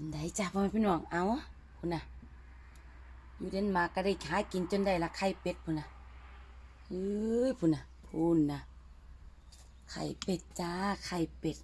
เป็นไดจ้าพ่อแม่พี่น้องเอาพุ่นน่ะอยู่เดนมาร์กก็ได้หากินจนได้ละไข่เป็ดพุ่นน่ะเอ้ยพุ่นน่ะพุ่นน่ะไข่เป็ดจ้าไข่เป็ด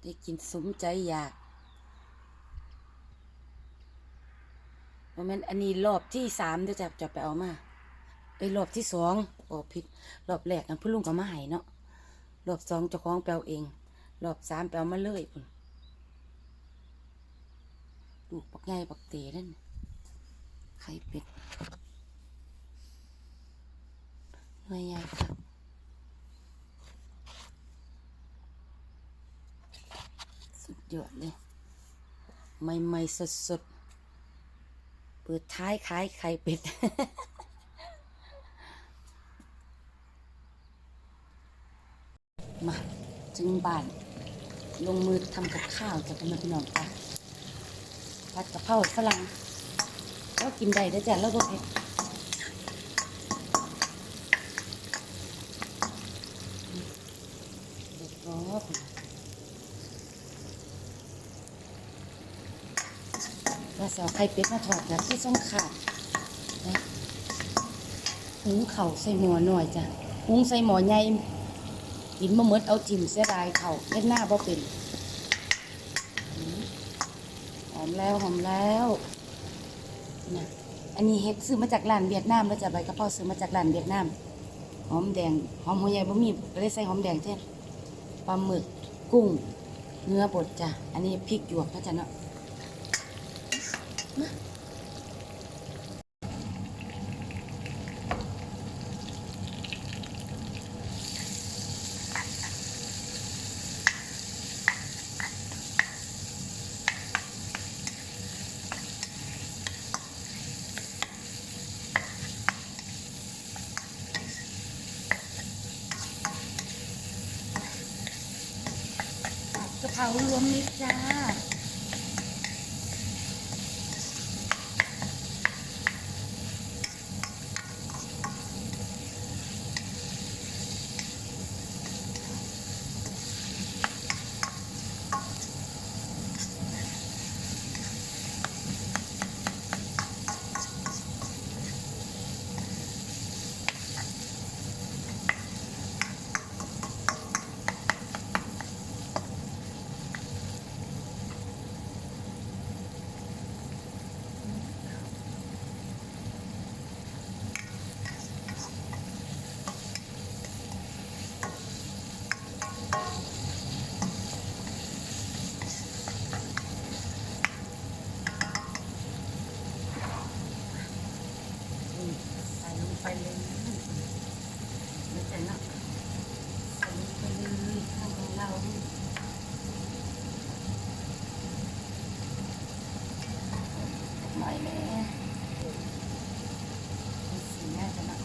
ได้กินสมใจอยากโมเมนอันนี้รอบที่สามเดี๋ยวจะจะไปเอามาไอ้รอบที่สอง โอ้ผิดรอบแรกอันพุ่ลุงก็มาให้เนาะรอบสองเจ้าของแปลเอง รอบสามแปลมาเลยพุ่นลูกปักใหญ่ปักเตะนั่นไข่เป็ดหน่วยใหญ่ครับสุดยอดเลย ใหม่ๆสดๆ เปิดท้ายขายไข่เป็ด มาถึงบ้าน ลงมือทำกับข้าวจะเป็นมาพี่น้องจ้ะผัดกะเพราฝรั่งก็กินได้แล้วจ้ะแล้วก็เผ็ดเด็ดร้อนแล้วสาไข่เป็ดมาทอดแบบที่ต้องขาดนะหุงเข่าใส่หมอหน่อยจ้ะหุงใส่หมอใหญ่ กินมะเมิดเอาจิ้มเสียดายเขาเล่นหน้าบ่เป็นหอมแล้วหอมแล้วนะอันนี้เฮ็ดซื้อมาจากร้านเวียดนามแล้วจะใบกระเพราซื้อมาจากร้านเวียดนามหอมแดงหอมหัวใหญ่บ่มีก็เลยใส่หอมแดงแทนปลาหมึกกุ้ง เนื้อบดจ้ะอันนี้พริกหยวกนะจ๊ะเนาะ กะเพรารวมมิตรจ้า อืมใส่ลงไปเลยไม่ใช่เนาะใส่ลงไปเลยข้าวของเราหน่อยแม่สีน่าจะเนาะ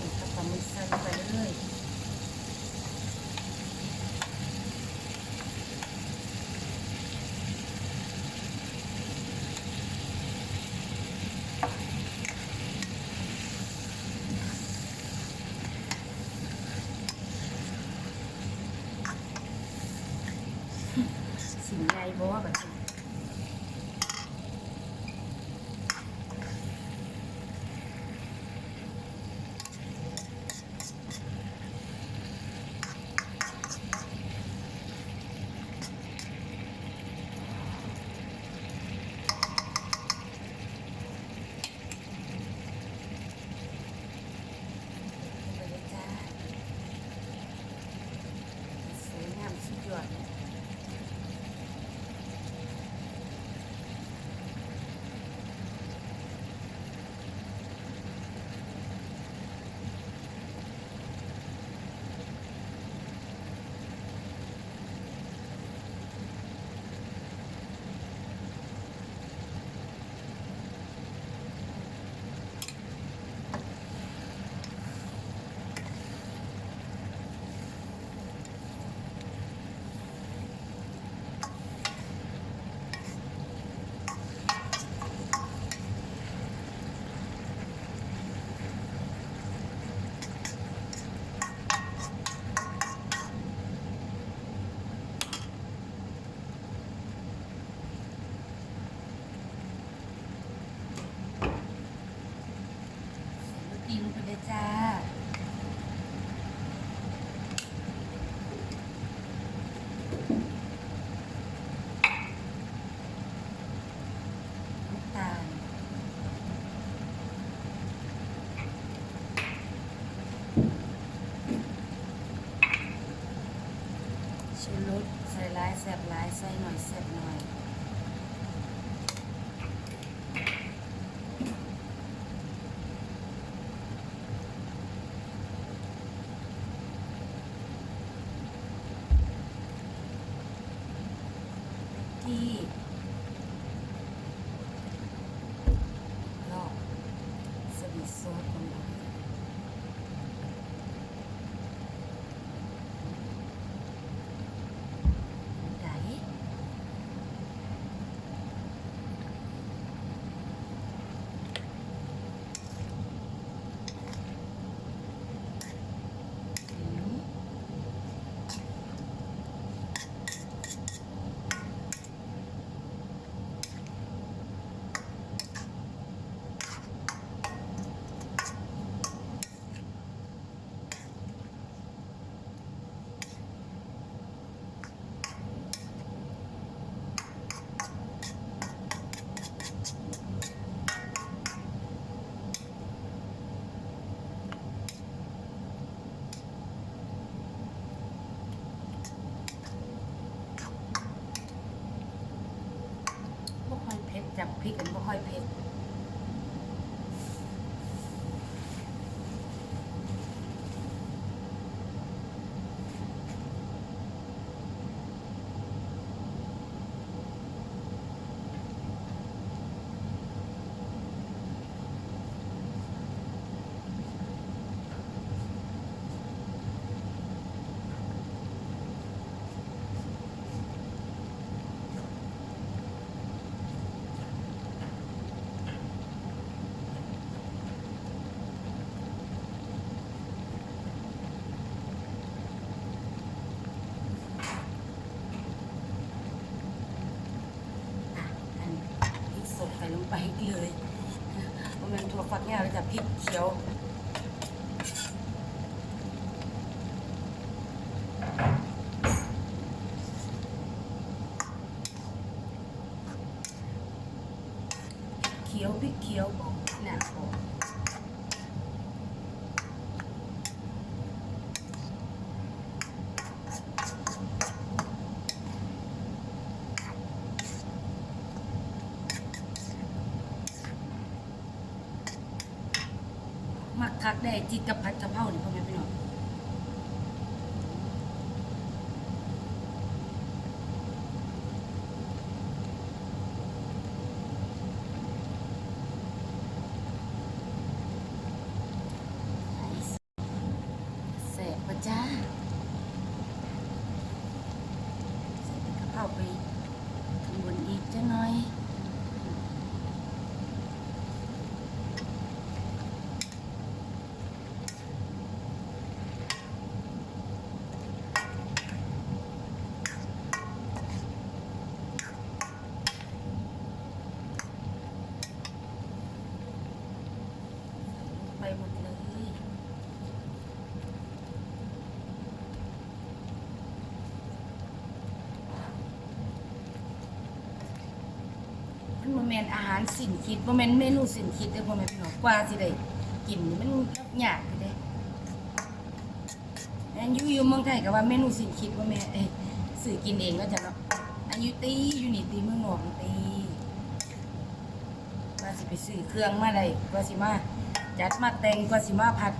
นี่ก็ปลาหมึกใส่ลงไปเรื่อยๆสิ่งใหญ่ บ่ว่าแบบ sign on 7 ไปเลยมันเป็นถั่วฝักยาวแล้วจะพริกเขียวเขียวพริกเขียวน่ะโอ้มัก คักได้จิตกับผัดกะเพรานี่พ่อแม่พี่น้องแสบปะจ้าใส่กะเพราไปข้างบนอีกจ้ะหน่อย ไปหมดเลย มัน บ่แม่นอาหารสิ้นคิดบ่แม่นเมนูสิ้นคิดเด้อพ่อแม่พี่น้องกว่าสิได้กินนี่มันยากอยู่เด้แม่นอยู่อยู่เมืองไทยก็ว่าเมนูสิ้นคิดว่าแม่เอ้ยซื้อกินเองก็จะเนาะอันยูตีอยู่นี่ตีเมืองนอกตีว่าสิไปซื้อเครื่องมาได้กว่าสิมาจัดมาแต่งกว่าสิมาผัด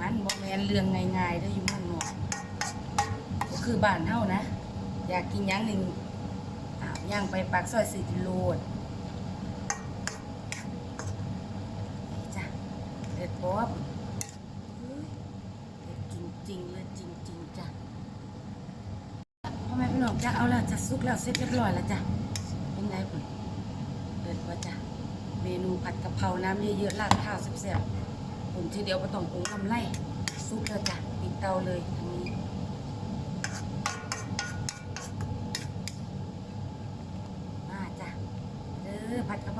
มันบ่แม่นเรื่องง่ายๆเด้ออยู่เมืองนอกก็คือบ้านเฮานะ อยากกินหยังหนึง ย่างไปปากซอยสี่กิโลดจ้ะเด็ดบ๊อบเฮ้ยเด็ดจริงๆเลยจริง ๆจ้ะพ่อแม่พี่น้องจ้ะเอาละจะซุกแล้วเสร็จเรียบร้อยแล้วจ้ะเป็นไงผลเด็ดว่าจ้ะเมนูผัดกะเพราน้ำเยอะๆราดข้าวแซ่บๆผมทีเดียวก็ต้องปรุงทำไรซุกแล้วจ้ะปิดเตาเลยทางนี้ มาจ้ะเด้อ ผัดกะเพรา